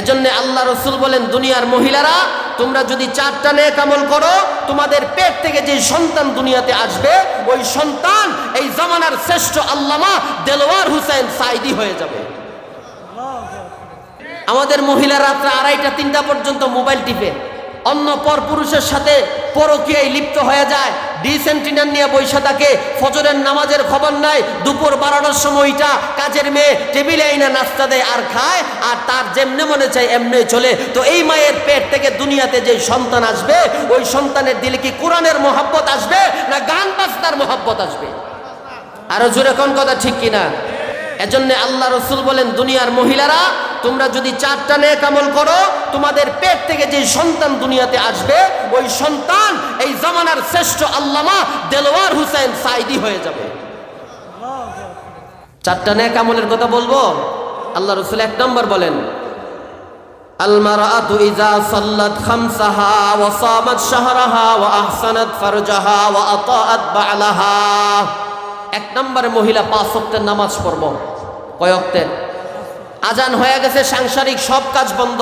এজন্য আল্লাহ রসুল বলেন, দুনিয়ার মহিলারা, তোমরা যদি চারটা নেক আমল করো, তোমাদের পেট থেকে যে সন্তান দুনিয়াতে আসবে, ওই সন্তান এই জামানার শ্রেষ্ঠ আল্লামা দেলোয়ার হুসেন সাইদি হয়ে যাবে। আমাদের মহিলা রাত্রে আড়াইটা, তিনটা পর্যন্ত মোবাইল টিপে। অন্য পর পুরুষের সাথে পরকীয়ায় লিপ্ত হয়ে যায়। ডিসেন্টিনার নিয়ে বৈশা থাকে, ফজরের নামাজের খবর নাই, দুপুর বারোটার সময়টা কাজের মেয়ে টেবিলে আইনা নাস্তা দেয় আর খায়, আর তার যেমনে মনে চায় এমনি চলে। তো এই মায়ের পেট থেকে দুনিয়াতে যে সন্তান আসবে, ওই সন্তানের দিলে কি কোরআনের মহাব্বত আসবে, না গান বাজনার মহাব্বত আসবে? আরও জোরে কোন কথা ঠিক কিনা? এজন্য আল্লাহ রসুল বলেন, দুনিয়ার মহিলারা তোমরা যদি চারটা নেক আমল করো তোমাদের পেট থেকে যে সন্তান দুনিয়াতে আসবে ওই সন্তান এই জামানার শ্রেষ্ঠ আল্লামা দেলোয়ার হুসেন সাইদি হয়ে যাবে চারটা নেক আমলের কথা বলবো আল্লাহ রসুল এক নম্বর বলেন المرأة إذا صلت خمسها وصامت شهرها وأحسنت فرجها وأطاعت بعلها এক নম্বরে মহিলা পাঁচ ওয়াক্তের নামাজ পড়ব কয় ওয়াক্তের আজান হয়ে গেছে, সাংসারিক সব কাজ বন্ধ।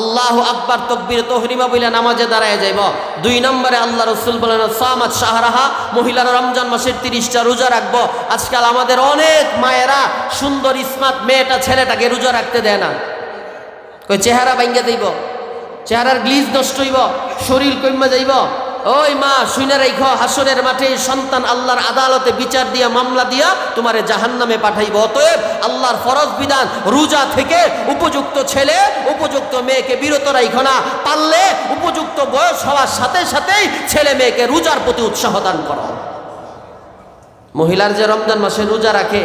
আল্লাহ আকবার তকবির তহরিমা বইলা নামাজে দাঁড়ায় যাইব। দুই নম্বরে আল্লাহ রসুল বলেন সামাদ শাহরাহা, মহিলারা রমজান মাসের তিরিশটা রোজা রাখব। আজকাল আমাদের অনেক মায়েরা সুন্দর ইসমাত মেয়েটা ছেলেটাকে রোজা রাখতে দেয় না। কই, চেহারা ভাঙ্গে যাইব, চেহারার গ্লিজ নষ্ট হইব, শরীর কইমা যাইব। ওই মা শুনে রাইখ, হাসরের মাঠে সন্তান আল্লাহর আদালতে বিচার দিয়া, মামলা দিয়া তোমারে জাহান্নামে পাঠাইব। অতএব আল্লাহর ফরজ বিধান, রোজা থেকে উপযুক্ত ছেলে, উপযুক্ত মেয়েকে বিরত রাইখ না। পারলে উপযুক্ত বয়স হওয়ার সাথে সাথেই ছেলে মেয়েকে রোজার প্রতি উৎসাহ দান করো। মহিলার যে রমজান মাসে রোজা রাখে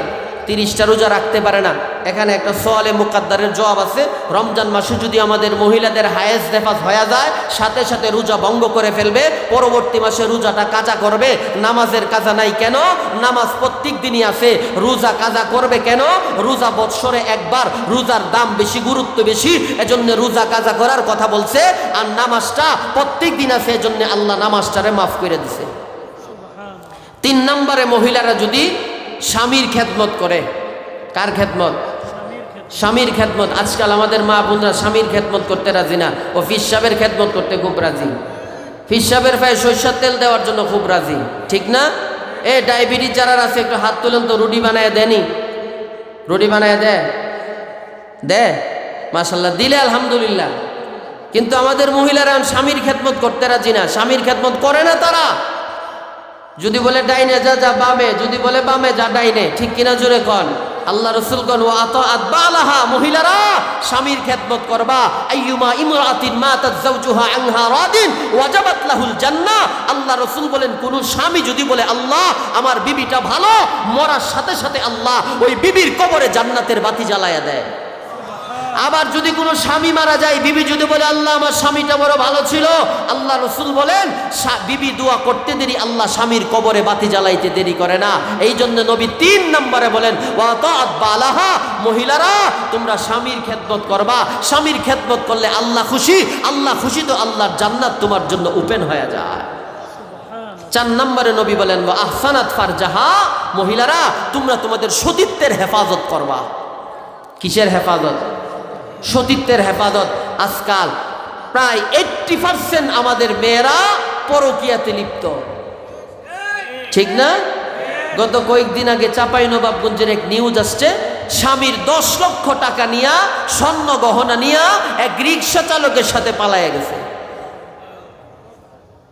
তিরিশটা রোজা রাখতে পারে না। এখানে একটা সোয়ালে মুকাদ্দারের জবাব আছে, রমজান মাসে যদি আমাদের মহিলাদের হায়েস দেফাস হয়ে যায়, সাথে সাথে রোজা ভঙ্গ করে ফেলবে, পরবর্তী মাসে রোজাটা কাজা করবে, নামাজের কাজা নাই কেন? নামাজ প্রত্যেক দিনই আছে, রোজা কাজা করবে কেন? রোজা বৎসরে একবার, রোজার দাম বেশি, গুরুত্ব বেশি, এজন্য রোজা কাজা করার কথা বলছে, আর নামাজটা প্রত্যেক দিন আছে, এজন্য আল্লাহ নামাজটারে মাফ করে দিছে। তিন নম্বরে মহিলারা যদি স্বামীর খেদমত করে। কার খেদমত? স্বামীর খেদমত। আজকাল আমাদের মা বোনরা স্বামীর খেদমত করতে রাজি না। ও ফিস সাহেবের খেদমত করতে খুব রাজি। ফিস সাহেবের পায়ে সরিষার তেল দেওয়ার জন্য খুব রাজি। ঠিক না? এ, ডায়াবেটিস যারা আছে, একটু হাত তুলেন তো, রুটি বানায় দেনি। রুটি বানায় দে। দে। মাসাল্লাহ দিলে আলহামদুলিল্লাহ। কিন্তু আমাদের মহিলারা স্বামীর খেদমত করতে রাজি না। স্বামীর খেদমত করে না তারা। যদি বলে ডাইনে যা যা বামে, যদি বলে বামে যা ডাইনে, ঠিক কিনা জোরে কন? আল্লাহ রসুল কন ও আত আতবালাহা মহিলারা, স্বামীর খেদমত করবা। আইয়ুমা ইমরাতিন মাতাত যাওজুহা আনহা রাদিন, ওয়াজাবাত লাহুল জান্নাহ আল্লাহ রসুল বলেন, কোন স্বামী যদি বলে, আল্লাহ, আমার বিবিটা ভালো, মরার সাথে সাথে আল্লাহ ওই বিবির কবরে জান্নাতের বাতি জ্বালায়া দেয়। আবার যদি কোনো স্বামী মারা যায়, বিবি যদি বলে, আল্লাহ, আমার স্বামীটা বড় ভালো ছিল। আল্লাহ রসুল বলেন বিবি দোয়া করতে দেরি, আল্লাহ স্বামীর কবরে বাতি জ্বালাইতে দেরি করে না। এই জন্য নবী তিন নম্বরে বলেন বালাহা, মহিলারা, তোমরা স্বামীর খেদমত করবা। স্বামীর খেদমত করলে আল্লাহ খুশি আল্লাহ খুশি তো আল্লাহর জান্নাত তোমার জন্য ওপেন হয়ে যায়। চার নম্বরে নবী বলেন আহসানাত ফারজাহা, মহিলারা, তোমরা তোমাদের সতীত্বের হেফাজত করবা। কিসের হেফাজত? সতীত্বের হেফাজত আজকাল। প্রায় এইট্টি পার্সেন্ট আমাদের মেয়েরা পরকিয়াতে লিপ্ত। ঠিক না? গত কয়েকদিন আগে চাপাই নবাবগঞ্জের এক নিউজ আসছে, স্বামীর দশ লক্ষ টাকা নিয়া, স্বর্ণ গহনা নিয়া এক রিক্সা চালকের সাথে পালাইয়া গেছে।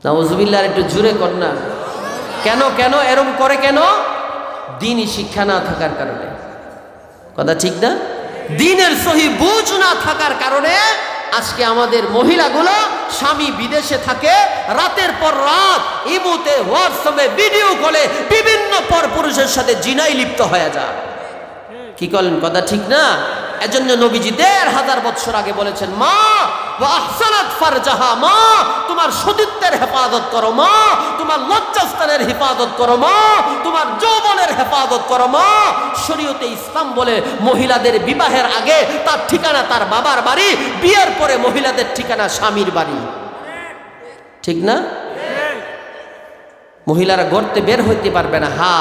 নাউজুবিল্লাহ একটু জুড়ে না। কেন কেন, এরম করে কেন? দিনই শিক্ষা না থাকার কারণে। কথা ঠিক না? দিনের সহি বুঝ না থাকার কারণে আজকে আমাদের মহিলাগুলো স্বামী বিদেশে থাকে, রাতের পর রাত ইমুতে হোয়াটসঅ্যাপে ভিডিও কলে বিভিন্ন পর পুরুষের সাথে জিনাই লিপ্ত হয়ে যায়। কি করেন? কথা ঠিক না? এজন্য নবীজি দেড় হাজার বছর আগে বলেছেন, মা আহসানাত ফারজাহা, মা, তোমার সতীত্বের হেফাজত করো, মা, তোমার লজ্জাস্থানের হেফাজত করো, মা, তোমার যৌবনের হেফাজত করো, মা। শরীয়তে ইসলাম বলে মহিলাদের বিবাহের আগে তার ঠিকানা তার বাবার বাড়ি, বিয়ের পরে মহিলাদের ঠিকানা স্বামীর বাড়ি। ঠিক না? মহিলারা গড়তে বের হইতে পারবে না, হা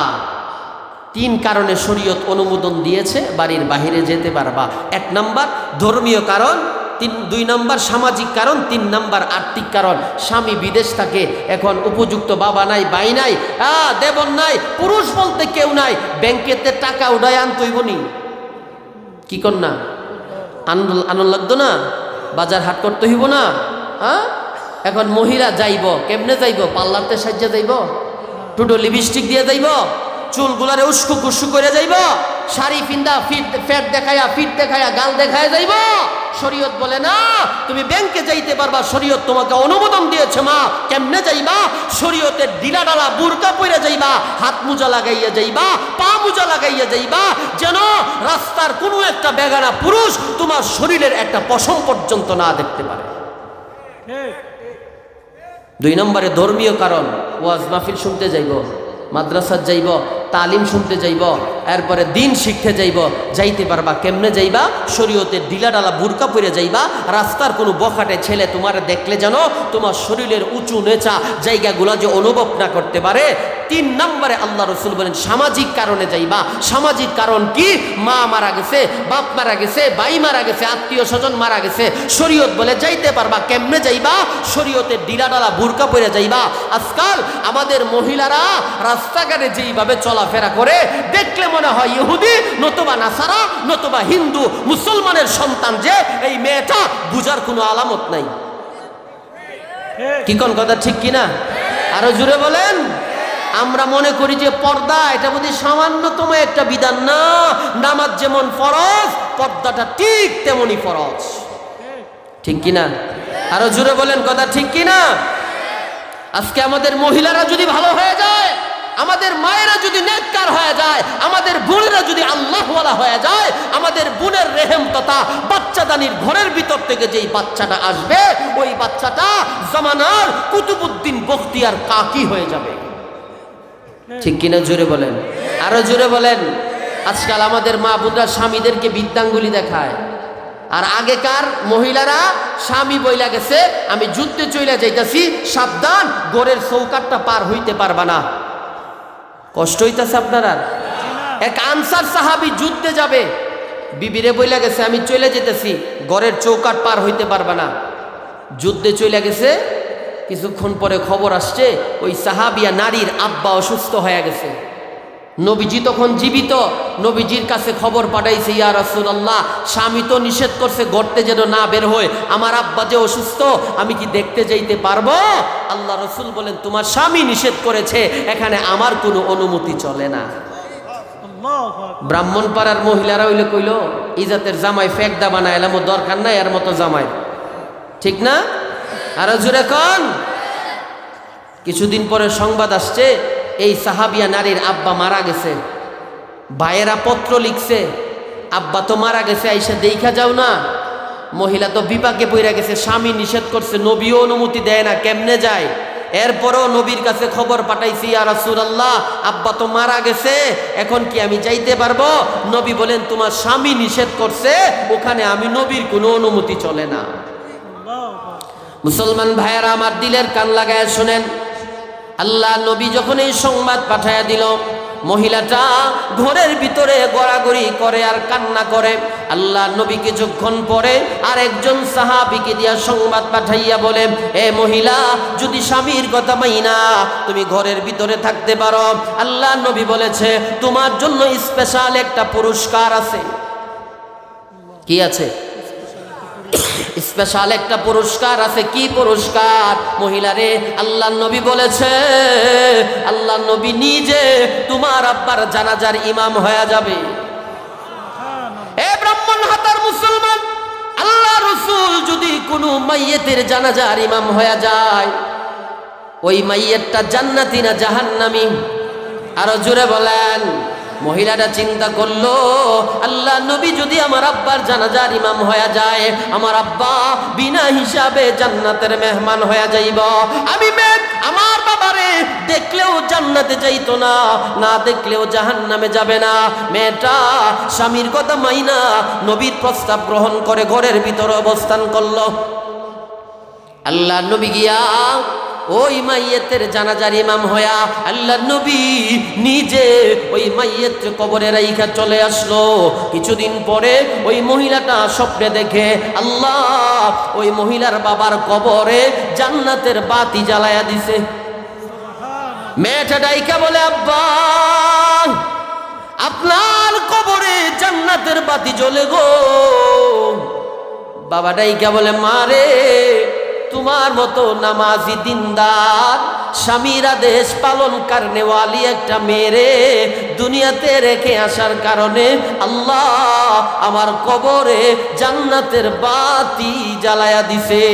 তিন কারণে শরীয়ত অনুমোদন দিয়েছে, বাড়ির বাহিরে যেতে পারবা। এক নাম্বার, ধর্মীয় কারণ, তিন, দুই নাম্বার, সামাজিক কারণ, তিন নাম্বার, আর্থিক কারণ। স্বামী বিদেশ থাকে, এখন উপযুক্ত বাবা নাই বাই নাই, আ দেবন নাই, পুরুষ বলতে কেউ নাই, ব্যাংকেতে টাকা উঠায় আনতইব নি। কি কর না আনন্দ আনন্দ লাগতো না? বাজার হাট করতে হইব না? হ্যাঁ এখন মহিলা যাইব, কেমনে যাইব? পার্লারতে সাজ্জা যাইব? টুটো লিপস্টিক দিয়ে যাইব? চুলগুলারে উস্কু কুস্কু করে যাইব শাড়ি ফিন্দা ফিট ফ্যাট দেখায়া ফিট দেখায়া গাল দেখায়া যাইব। শরীয়ত বলে না তুমি ব্যাংকে যাইতে পারবা শরীয়ত তোমাকে অনুমোদন দিয়েছে মা কেমনে যাইবা? শরীয়তের ডিলা ডালা বুরকা পরে যাইবা হাত মোজা লাগাইয়া যাইবা পা মোজা লাগাইয়া যাইবা যেন রাস্তার কোনো একটা বেগানা পুরুষ তোমার শরীরের একটা পশম পর্যন্ত না দেখতে পারে। দুই নম্বরে ধর্মীয় কারণ ওয়াজ মাহফিল শুনতে যাইব। মাদ্রাসার যাইব, তালিম শুনতে যাইব, এরপরে দিন শিখতে যাইব, যাইতে পারবা কেমনে যাইবা? শরীয়তের ডিলাডালা বুরকা পরে যাইবা, রাস্তার কোনো বখাটে ছেলে তোমার দেখলে জানো তোমার শরীরের উঁচু নেচা জায়গাগুলো যে অনুভব না করতে পারে তিন নম্বরে আল্লাহ রসুল বলেন, সামাজিক কারণে যাইবা। সামাজিক কারণ কি? মা মারা গেছে, বাপ মারা গেছে, বাই মারা গেছে, আত্মীয় স্বজন মারা গেছে। শরীয়ত বলে যাইতে পারবা, কেমনে যাইবা? শরীয়তের ডিলাডালা বুরকা পরে যাইবা। আজকাল আমাদের মহিলারা রাস্তাঘাটে যেইভাবে চলাফেরা করে, দেখলে মনে হয় ইহুদি, নতুবা নাসারা, নতুবা হিন্দু, মুসলমানের সন্তান যে, এই মেয়েটা বুঝার কোনো আলামত নাই। কি কোন কথা ঠিক কিনা? আরও জুড়ে বলেন। আমরা মনে করি যে পর্দা, এটা বোধহয় সামান্যতম একটা বিধান না। নামাজ যেমন ফরজ, পর্দাটা ঠিক তেমনই ফরজ। ঠিক কিনা? আরও জুড়ে বলেন কথা ঠিক কিনা? আজকে আমাদের মহিলারা যদি ভালো হয়ে যায়, আমাদের মায়েরা যদি নেককার হয়ে যায়, আমাদের বোনেরা যদি আল্লাহওয়ালা হয়ে যায়, আমাদের বোনের রেহেম তথা বাচ্চাদানির ঘরের ভিতর থেকে যেই বাচ্চাটা আসবে, ওই বাচ্চাটা জামানার কুতুবুদ্দিন বখতিয়ার কাকি হয়ে যাবে। ঠিক কিনা জোরে বলেন। আরও জোরে বলেন। আজকাল আমাদের মা বোনরা স্বামীদেরকে বিদ্যাঙ্গুলি দেখায়। আর আগেকার মহিলারা স্বামী বইলা গেছে, আমি যুদ্ধে চইলা যাইতাছি, সাবধান, গোরের চৌকাটটা পার হইতে পারবা না। কষ্ট হইতাছে আপনারা এক আনসার সাহাবি যুদ্ধে যাবে। বিবিরে বইলা গেছে, আমি চলে যেতেছি ঘরের চৌকাট পার হইতে পারবা না। যুদ্ধে চলে গেছে কিছুক্ষণ পরে খবর আসছে ওই সাহাবিয়া নারীর আব্বা অসুস্থ হয়ে গেছে। নবীজি তখন জীবিত নবীজির কাছে খবর পাঠাইছে ইয়া রাসূলুল্লাহ স্বামী তো নিষেধ করছে গড়তে যেন না বের হয় আমার আব্বা যে অসুস্থ আমি কি দেখতে যাইতে পারব? আল্লাহ রসুল বলেন তোমার স্বামী নিষেধ করেছে এখানে আমার কোনো অনুমতি চলে না। ব্রাহ্মণ পাড়ার মহিলারা হইলে কইল ইজাতের জামাই ফেকদা বানায় এলাম দরকার নাই এর মতো জামাই। ঠিক না? আরও জুড়ে কন। কিছুদিন পরে সংবাদ আসছে, এই সাহাবিয়া নারীর আব্বা মারা গেছে। ভাইয়েরা পত্র লিখছে, আব্বা তো মারা গেছে, আইসা দেখা যাও না। মহিলা তো বিপাকে পইরা গেছে, স্বামী নিষেধ করছে, নবীও অনুমতি দেয় না, কেমনে যায়? এরপরও নবীর কাছে খবর পাঠাইছি আর আল্লাহ আব্বা তো মারা গেছে, এখন কি আমি যাইতে পারব? নবী বলেন, তোমার স্বামী নিষেধ করছে, ওখানে আমি নবীর কোনো অনুমতি চলে না। মুসলমান ভাইয়েরা, আমার দিলের কান লাগায় শোনেন। আল্লাহ নবী যখন এই সংবাদ পাঠাইয়া দিল, মহিলাটা ঘরের ভিতরে গড়াগড়ি করে আর কান্না করে। আল্লাহ নবী কিছুক্ষণ পরে আর একজন সাহাবিকে দিয়া সংবাদ পাঠাইয়া বলে, এ মহিলা, যদি স্বামীর কথা মাইনা, তুমি ঘরের ভিতরে থাকতে পারো। আল্লাহ নবী বলেছে, তোমার জন্য স্পেশাল একটা পুরস্কার আছে। কি আছে? স্পেশাল একটা পুরস্কার আছে। কি পুরস্কার? মহিলারে, আল্লাহ নবী বলেছে, আল্লাহ নবী নিজে তোমার আব্বার জানাজার ইমাম হয়ে যাবে। এ ব্রাহ্মণ হাতার মুসলমান, আল্লাহ রসুল যদি কোনো মাইয়েতের জানাজার ইমাম হয়ে যায়, ওই মাইয়েরটা জান্নাতি না জাহান্নামি? আরও জোরে বলেন। মহিলাটা চিন্তা করল, আল্লাহ নবী যদি আমার আব্বার জানাজার ইমাম হয়ে যায়, আমার আব্বা বিনা হিসাবে জান্নাতের মেহমান হয়ে যাইব। আমি আমার বাবারে দেখলেও জান্নাতে যাইতো না না দেখলেও জাহান নামে যাবে না। মেয়েটা স্বামীর কথা মাইনা নবীর প্রস্তাব গ্রহণ করে ঘরের ভিতরে অবস্থান করল। আল্লাহ নবী গিয়া ওই মাইয়েতের জানাজার ইমাম হয়া আল্লাহ নবী নিজে ওই মাইয়েত কবরে রাইখা চলে আসলো। কিছুদিন পরে ওই মহিলাটা স্বপ্নে দেখে, আল্লাহ, ওই মহিলার বাবার কবরে জান্নাতের বাতি জ্বালায়া দিছে। মেয়েটা ডাইকা বলে, আব্বা, আপনার কবরে জান্নাতের বাতি জ্বলে গো। বাবা ডাইকা বলে মারে তোমার মতো নামাজি দিনদার, স্বামীর দেশ পালন কারণেওয়ালি একটা মেরে দুনিয়াতে রেখে আসার কারণে আল্লাহ আমার কবরে জান্নাতের বাতি জ্বালায়া দিছে।